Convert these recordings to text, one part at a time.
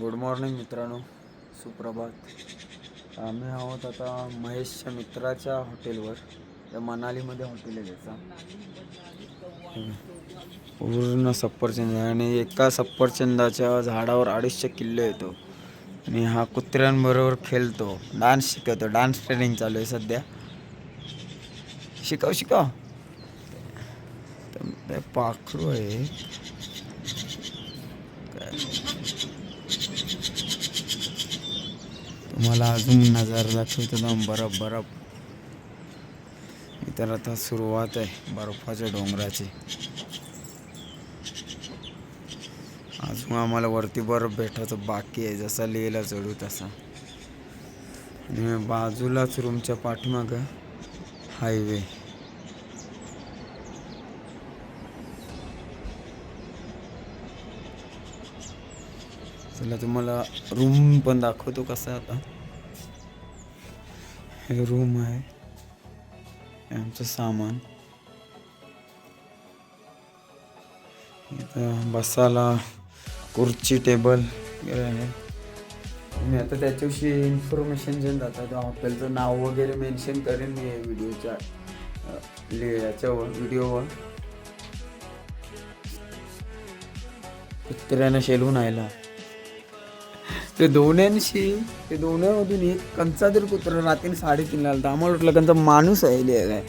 Good morning मित्रांनो. सुप्रभात. आम्ही आहोत आता महेशच्या मित्राच्या हॉटेलवर त्या मनालीमध्ये हॉटेल आहे त्याचा. पूर्ण सफरचंद आहे आणि एका सफरचंदाच्या झाडावर अडीचशे किल्लो येतो आणि हा कुत्र्यांबरोबर खेळतो. डान्स शिकवतो. डान्स ट्रेनिंग चालू आहे सध्या. शिकव शिकव. तर ते पाखरू आहे तुम्हाला अजून नजारा दाखवतो एकदम बरफ बरफ इतर आता सुरुवात आहे बर्फाच्या डोंगराची. अजून आम्हाला वरती बर्फ भेटायचं बाकी आहे जसा लेला चढू तसा. आणि बाजूलाच रूमच्या पाठीमागं हायवे. चला तुम्हाला रूम पण दाखवतो कसा आता. हे रूम आहे. हे आमचं सामान. इथं बसायला खुर्ची टेबल वगैरे आहे. मी आता त्याच्याविषयी इन्फॉर्मेशन जे जातात हॉटेलचं नाव वगैरे मेन्शन करेन मी व्हिडिओच्या याच्यावर व्हिडिओवर कुत्र्यानं शेलून आयला. ते दोन्यांशी ते दोन्यामधून एक कंचा जर कुत्रा रात्री साडेतीनला आला आम्हाला वाटलं कंचा माणूस आहे काय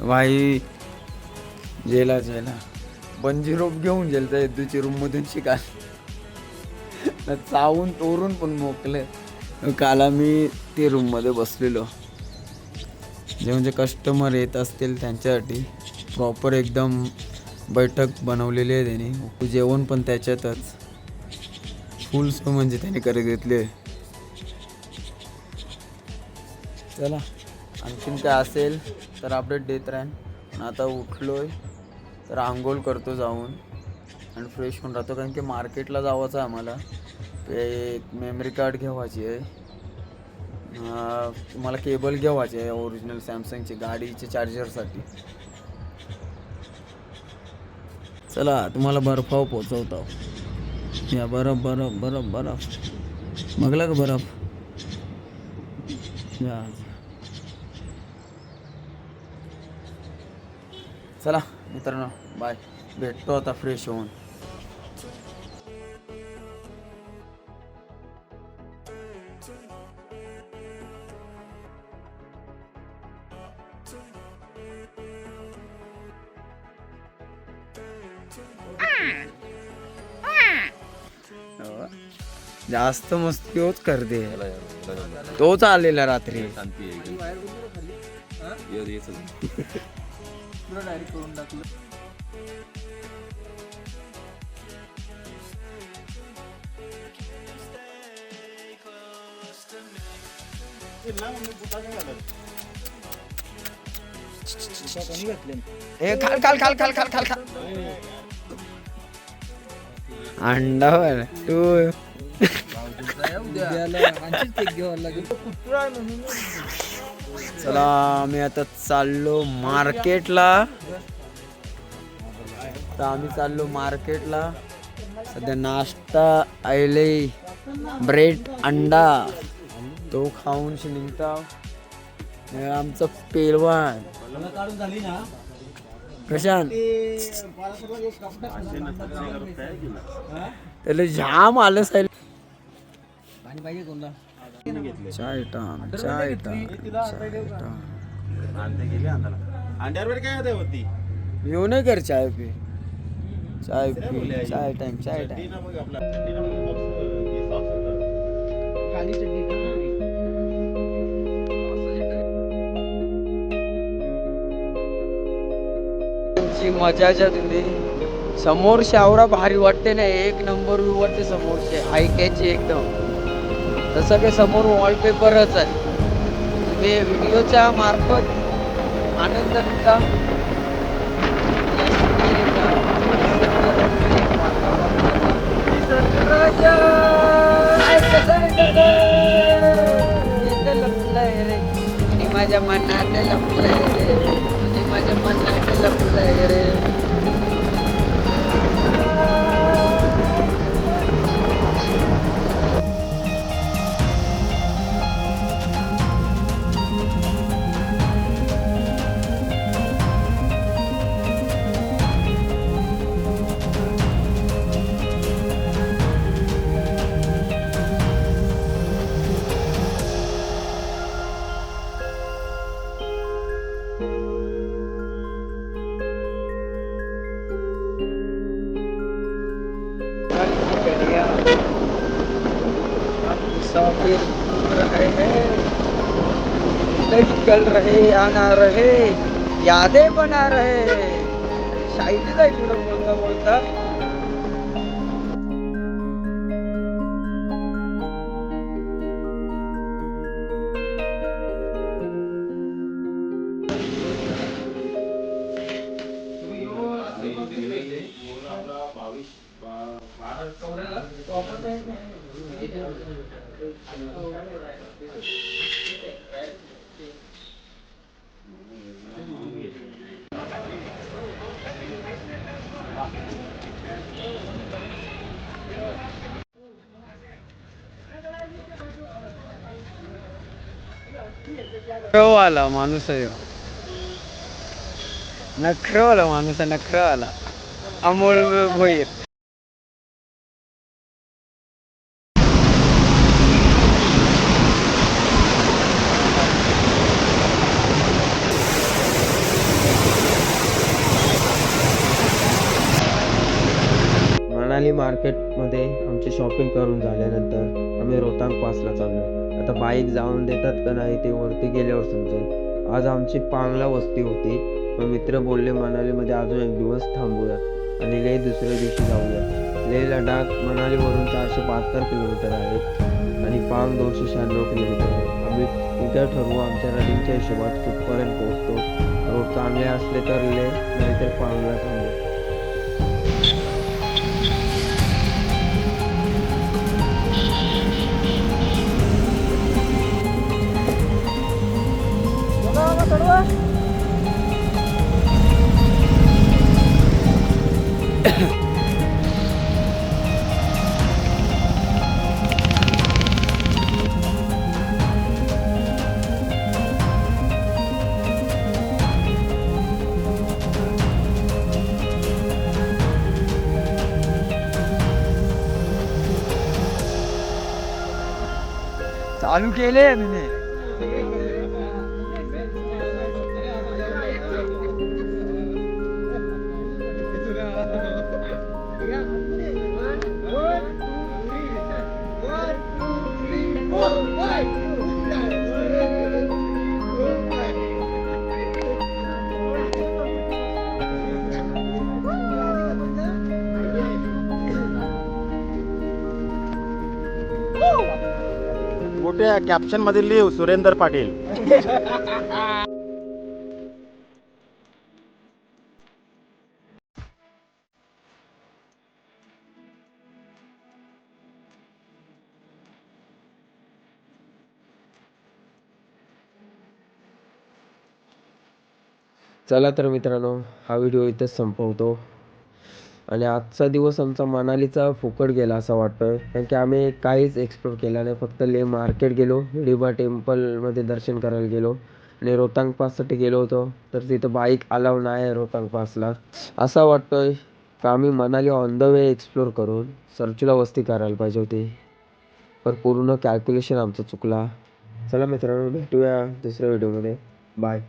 भाई जेला जेला बंजी रोप घेऊन गेलता यद्दूची रूममधून शिकाल चावून तोरून पण मोकले. काल आम्ही ते रूममध्ये बसलेलो. जे म्हणजे कस्टमर येत असतील त्यांच्यासाठी प्रॉपर एकदम बैठक बनवलेली आहे त्यांनी. जेवण पण त्याच्यातच. फुल सो म्हणजे त्याने करे घेतले. चला आणखीन काय असेल तर अपडेट देत राहीन. पण आता उठलोय तर आंघोळ करतो जाऊन आणि फ्रेश होऊन राहतो. कारण की मार्केटला जावायचं आहे आम्हाला. ते एक मेमरी कार्ड घेवायची आहे. मला केबल घेवायची आहे ओरिजिनल सॅमसंगची गाडीचे चार्जरसाठी चला तुम्हाला बर्फाव पोचवतो या बरफ बरफ बरफ बरफ बघला का बरफ या. चला मित्रांनो बाय. भेटतो आता फ्रेश होऊन. हो. जास्त मस्ती होत करते. तोच आलेला रात्री. ए खाल खाल खाल खाल खाल खाल खाल. अंडा तू. चला आम्ही आता चाललो मार्केटला. तर आम्ही चाललो मार्केटला. सध्या नाश्ता आयले ब्रेड अंडा. तो खाऊन निघता. आमचं पेलवान. जाम चाय चाय कर चाय पे. चाय पी चाय टाइम चाय टाइम ची मजाच्या तुम्ही समोर शावरा भारी वाटते ना एक नंबर व्यू वाटते समोरचे ऐकायचे एकदम. तसं काही समोर वॉलपेपरच आहे. तुम्ही व्हिडिओच्या मार्फत आनंद लुटा माझ्या मनात लपलंय لمن في خير मनात मुसाफिर रहे हैं। निकल रहे आना रहे यादें बना रहे। शायद जाईल पुढं बोलता बोलता। नखरवाला माणूस आहे ह्यो. नखरवाला माणूस आहे नखरवाला. अमोल भोईर. मनाली मार्केटमध्ये आमची शॉपिंग करून झाल्यानंतर आम्ही रोहतांग पासला चाललो. आता बाईक जाऊन देतात का नाही ते वरती गेल्यावर समजेल. आज आमची पांगला वस्ती होती. पण मित्र बोलले मनालीमध्ये अजून एक दिवस थांबूया आणि ले दुसऱ्या दिवशी जाऊया ले लडाख मनालीवरून चारशे बहात्तर किलोमीटर आहे आणि पांग दोनशे शहाण्णव किलोमीटर आहे. आम्ही उद्या ठरवू आमच्या रनिंगच्या हिशोबात कुठपर्यंत पोहोचतो. रोड चांगले असले तर ले नाहीतर पांगला थांबू चालू केले मी कॅप्शनमध्ये लिहू सुरेंदर पाटील. चला तर मित्रांनो हा व्हिडिओ इथेच संपवतो. आणि आजचा दिवस आमचा मनालीचा फुकट गेला असं आहे कारण की आम्ही काहीच एक्सप्लोर केला नाही. फक्त ले मार्केट गेलो हिडिबा टेम्पलमध्ये दर्शन करायला गेलो. आणि रोहतांग पाससाठी गेलो होतो. तर तिथं बाईक अलाव नाही आहे रोहतांग पासला असं आहे का आम्ही Manali on the way explore करून सर्चूला वस्ती करायला पाहिजे होती. पण पूर्ण कॅल्क्युलेशन आमचं चुकला. चला मित्रांनो भेटूया दुसऱ्या व्हिडिओमध्ये बाय